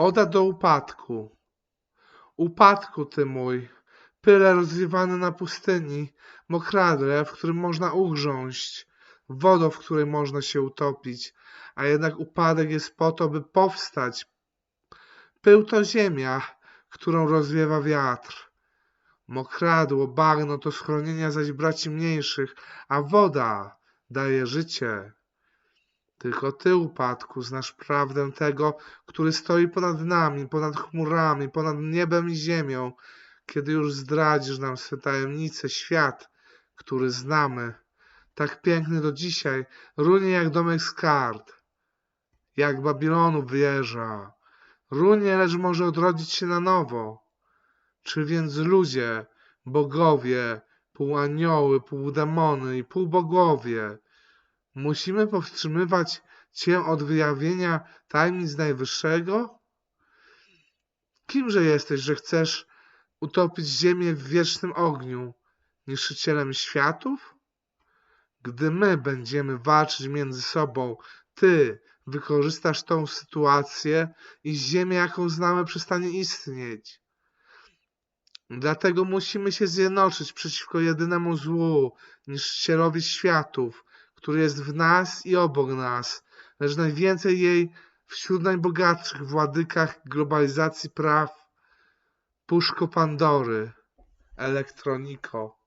Oda do upadku. Upadku ty mój, pyle rozwiewany na pustyni, mokradle, w którym można ugrząść, wodo, w której można się utopić, a jednak upadek jest po to, by powstać. Pył to ziemia, którą rozwiewa wiatr. Mokradło, bagno to schronienia zaś braci mniejszych, a woda daje życie. Tylko ty, upadku, znasz prawdę tego, który stoi ponad nami, ponad chmurami, ponad niebem i ziemią, kiedy już zdradzisz nam swe tajemnice, świat, który znamy, tak piękny do dzisiaj, runie jak domek z kart, jak Babilonu wieża, runie, lecz może odrodzić się na nowo. Czy więc ludzie, bogowie, półanioły, półdemony i półbogowie, musimy powstrzymywać Cię od wyjawienia tajemnic Najwyższego? Kimże jesteś, że chcesz utopić ziemię w wiecznym ogniu, niszczycielem światów? Gdy my będziemy walczyć między sobą, Ty wykorzystasz tą sytuację i ziemia, jaką znamy, przestanie istnieć. Dlatego musimy się zjednoczyć przeciwko jedynemu złu, niszczycielowi światów, który jest w nas i obok nas, lecz najwięcej jej wśród najbogatszych władykach globalizacji praw, puszko Pandory, elektroniko.